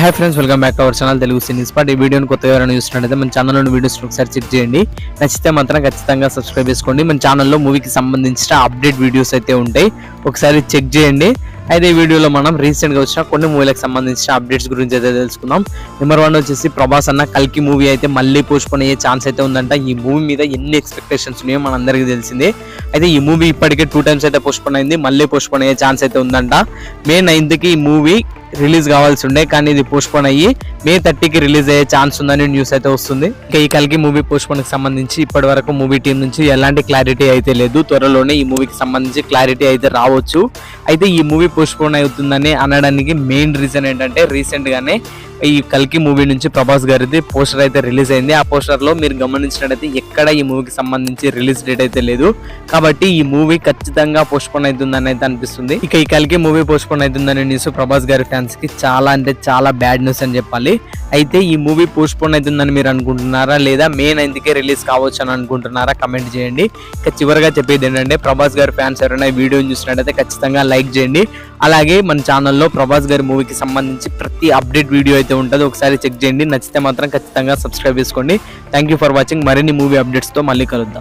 Hi friends welcome back our channel Telugu cine spot ఈ వీడియోని కొత్త ఎవరైనా చూస్తున్నట్టయితే మన ఛానల్లో వీడియోస్ ఒకసారి చెక్ చేయండి. నచ్చితే మాత్రం ఖచ్చితంగా సబ్స్క్రైబ్ చేసుకోండి. మన ఛానల్లో మూవీకి సంబంధించిన అప్డేట్ వీడియోస్ అయితే ఉంటాయి. ఒకసారి చెక్ చేయండి. అయితే ఈ వీడియోలో మనం రీసెంట్గా వచ్చిన కొన్ని మూవీలకు సంబంధించిన అప్డేట్స్ గురించి అయితే తెలుసుకుందాం. నెంబర్ వన్ వచ్చేసి ప్రభాస్ అన్న కల్కి మూవీ అయితే మళ్ళీ పోస్ట్పోన్ అయ్యే ఛాన్స్ అయితే ఉందంట. ఈ మూవీ మీద ఎన్ని ఎక్స్పెక్టేషన్స్ ఉన్నాయో మనందరికీ తెలిసిందే. అయితే ఈ మూవీ ఇప్పటికే టూ టైమ్స్ అయితే పోస్ట్పోన్ అయింది. మళ్ళీ పోస్ట్పోన్ అయ్యే ఛాన్స్ అయితే ఉందంట. మే నైన్త్కి ఈ మూవీ రిలీజ్ కావాల్సి ఉండే కానీ ఇది పోస్ట్పోన్ అయ్యి మే థర్టీకి రిలీజ్ అయ్యే ఛాన్స్ ఉందని న్యూస్ అయితే వస్తుంది. ఇంకా ఈ కలిగి మూవీ పోస్ట్పోన్కి సంబంధించి ఇప్పటి వరకు మూవీ టీం నుంచి ఎలాంటి క్లారిటీ అయితే లేదు. త్వరలోనే ఈ మూవీకి సంబంధించి క్లారిటీ అయితే రావచ్చు. అయితే ఈ మూవీ పోస్ట్పోన్ అవుతుందని అనడానికి మెయిన్ రీజన్ ఏంటంటే రీసెంట్గానే ఈ కల్కి మూవీ నుంచి ప్రభాస్ గారిది పోస్టర్ అయితే రిలీజ్ అయింది. ఆ పోస్టర్లో మీరు గమనించినట్టయితే ఎక్కడ ఈ మూవీకి సంబంధించి రిలీజ్ డేట్ అయితే లేదు. కాబట్టి ఈ మూవీ ఖచ్చితంగా పోస్ట్పోన్ అవుతుందని అయితే అనిపిస్తుంది. ఇక ఈ కల్కి మూవీ పోస్ట్పోన్ అవుతుందనే న్యూస్ ప్రభాస్ గారి ఫ్యాన్స్కి చాలా అంటే చాలా బ్యాడ్ న్యూస్ అని చెప్పాలి. అయితే ఈ మూవీ పోస్ట్పోన్ అవుతుందని మీరు అనుకుంటున్నారా? లేదా మే నైన్త్కే రిలీజ్ కావచ్చు అని అనుకుంటున్నారా? కమెంట్ చేయండి. ఇక చివరిగా చెప్పేది ఏంటంటే ప్రభాస్ గారి ఫ్యాన్స్ ఎవరైనా వీడియోని చూసినట్టయితే ఖచ్చితంగా లైక్ చేయండి. అలాగే మన ఛానల్లో ప్రభాస్ గారి మూవీకి సంబంధించి ప్రతి అప్డేట్ వీడియో అయితే ఉంటుంది ఒకసారి చెక్ చేయండి. నచ్చితే మాత్రం ఖచ్చితంగా సబ్స్క్రైబ్ చేసుకోండి. థ్యాంక్ యూ ఫర్ వాచింగ్ మరిన్ని మూవీ అప్డేట్స్తో మళ్ళీ కలుద్దాం.